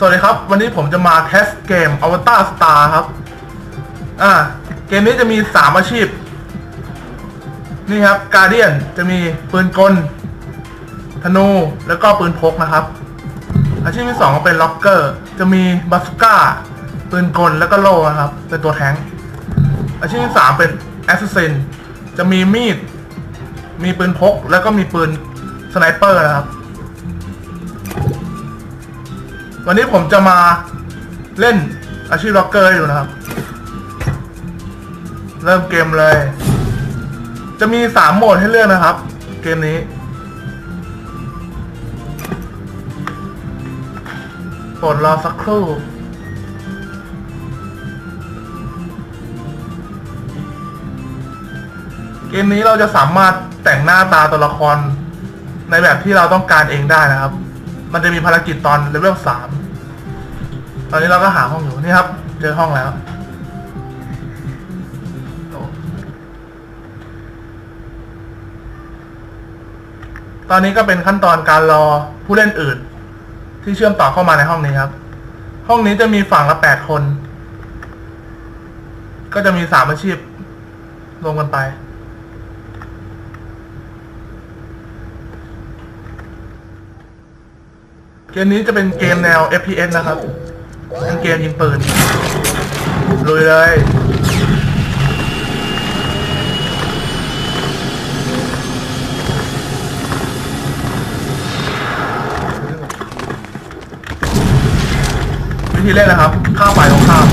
สวัสดีครับ วันนี้ผมจะมาแคสเกม Avatar Star ครับ อ่า เกมนี้จะมี3อาชีพ นี่ครับการเดียนจะมีปืนกล ธนู แล้วก็ปืนพกนะครับ อาชีพที่2ก็เป็นล็อกเกอร์ จะมีบาสุก้า ปืนกล แล้วก็โล่นะครับ เป็นตัวแทง อาชีพที่3เป็นแอสซินจะมีมีด มีปืนพก แล้วก็มีปืนสไนเปอร์นะครับ วันนี้ผมจะมาเล่นอาชีพล็อกเกอร์อยู่นะครับ เริ่มเกมเลย จะมีสามโหมดให้เลือกนะครับ เกมนี้ โปรดรอสักครู่เกมนี้เราจะสามารถแต่งหน้าตาตัวละคร ในแบบที่เราต้องการเองได้นะครับ มันจะมีภารกิจตอนเลเวลสาม ตอนนี้เราก็หาห้องอยู่นี่ครับ เจอห้องแล้วตอนนี้ก็เป็นขั้นตอนการรอผู้เล่นอื่น ที่เชื่อมต่อเข้ามาในห้องนี้ครับ ห้องนี้จะมีฝั่งละแปดคน ก็จะมีสามอาชีพรวมกันไป เกมนี้จะเป็นเกมแนว FPS นะครับ เป็นเกมยิงปืนลุยเลยวิธีเล่นนะครับ ข้ามไปตรงข้าม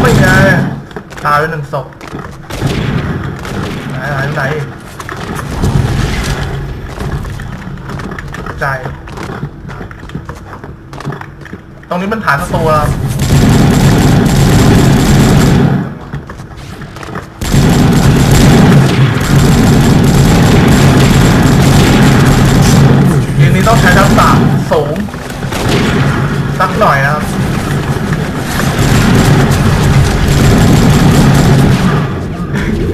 ไม่ไงตายไปหนึ่งศพไหนไหนไหนใจ ตรงนี้เป็นฐานศัตรูแล้วครับเกมนี้ต้องใช้ทักษะสูง สักหน่อยนะครับ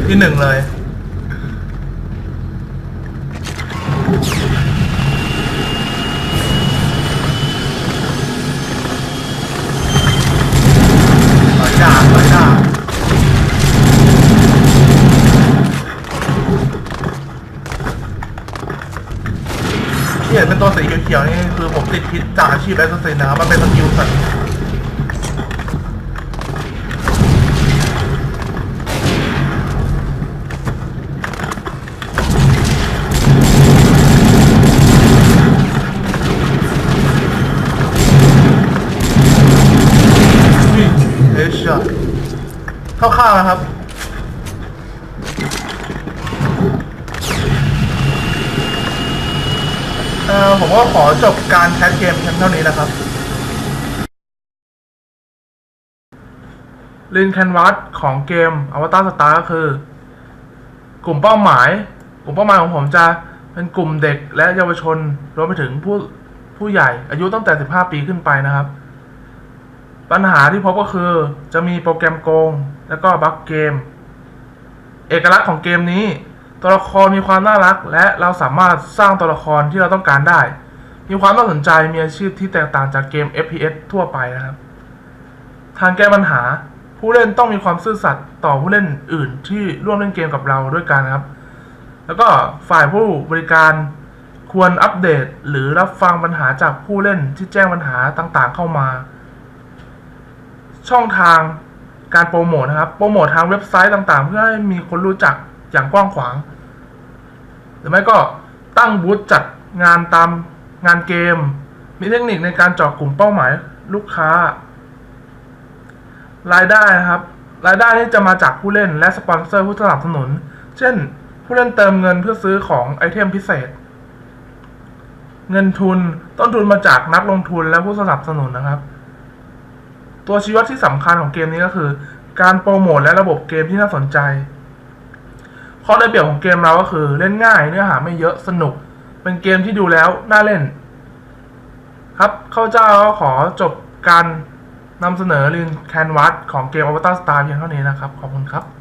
ที่หนึ่งเลย ที่เห็นเป็นตัวสีเขียวๆนี่คือผมติดพิษจากอาชีพแอสซัสซินนะครับมันเป็นสกิลสัตว์วิ่งเฮดช็อตเข้าข้างนะครับ อ่อผมก็ขอจบการแคสเกมเพียงเท่านี้นะครับลินแคนวัสของเกม Avatar Star ก็คือ กลุ่มเป้าหมาย กลุ่มเป้าหมายของผมจะเป็นกลุ่มเด็กและเยาวชนรวมไปถึงผู้ผู้ใหญ่อายุตั้งแต่ 15 ปีขึ้นไปนะครับ ปัญหาที่พบก็คือจะมีโปรแกรมโกง แล้วก็บั๊กเกม เอกลักษณ์ของเกมนี้ ตัวละครมีความน่ารัก และเราสามารถสร้างตัวละครที่เราต้องการได้ มีความน่าสนใจมีอาชีพที่แตกต่างจากเกม FPS ทั่วไปนะครับ ทางแก้ปัญหา ผู้เล่นต้องมีความซื่อสัตย์ต่อผู้เล่นอื่นที่ร่วมเล่นเกมกับเราด้วยกันครับ แล้วก็ฝ่ายผู้บริการควรอัปเดตหรือรับฟังปัญหาจากผู้เล่นที่แจ้งปัญหาต่างๆ เข้ามา ช่องทางการโปรโมทนะครับ โปรโมททางเว็บไซต์ต่างๆ เพื่อให้มีคนรู้จักอย่างกว้างขวาง รือไม่ก็ตั้งบูธจัดงานตามงานเกม มีเทคนิคในการเจาะกลุ่มเป้าหมายลูกค้า รายได้นะครับ รายได้นี่จะมาจากผู้เล่นและสปอนเซอร์ผู้สนับสนุน เช่น ผู้เล่นเติมเงินเพื่อซื้อของไอเทมพิเศษ เงินทุนต้นทุนมาจากนักลงทุนและผู้สนับสนุนนะครับ ตัวชี้วัดที่สำคัญของเกมนี้ก็คือ การโปรโมทและระบบเกมที่น่าสนใจ ข้อได้เปรียบของเกมเราก็คือเล่นง่ายเนื้อหาไม่เยอะสนุก เป็นเกมที่ดูแล้วน่าเล่น ครับข้าเจ้าขอจบการนำเสนอลินแคนวัสของเกมอวตารสตาร์เพียงเท่านี้นะครับ ขอบคุณครับ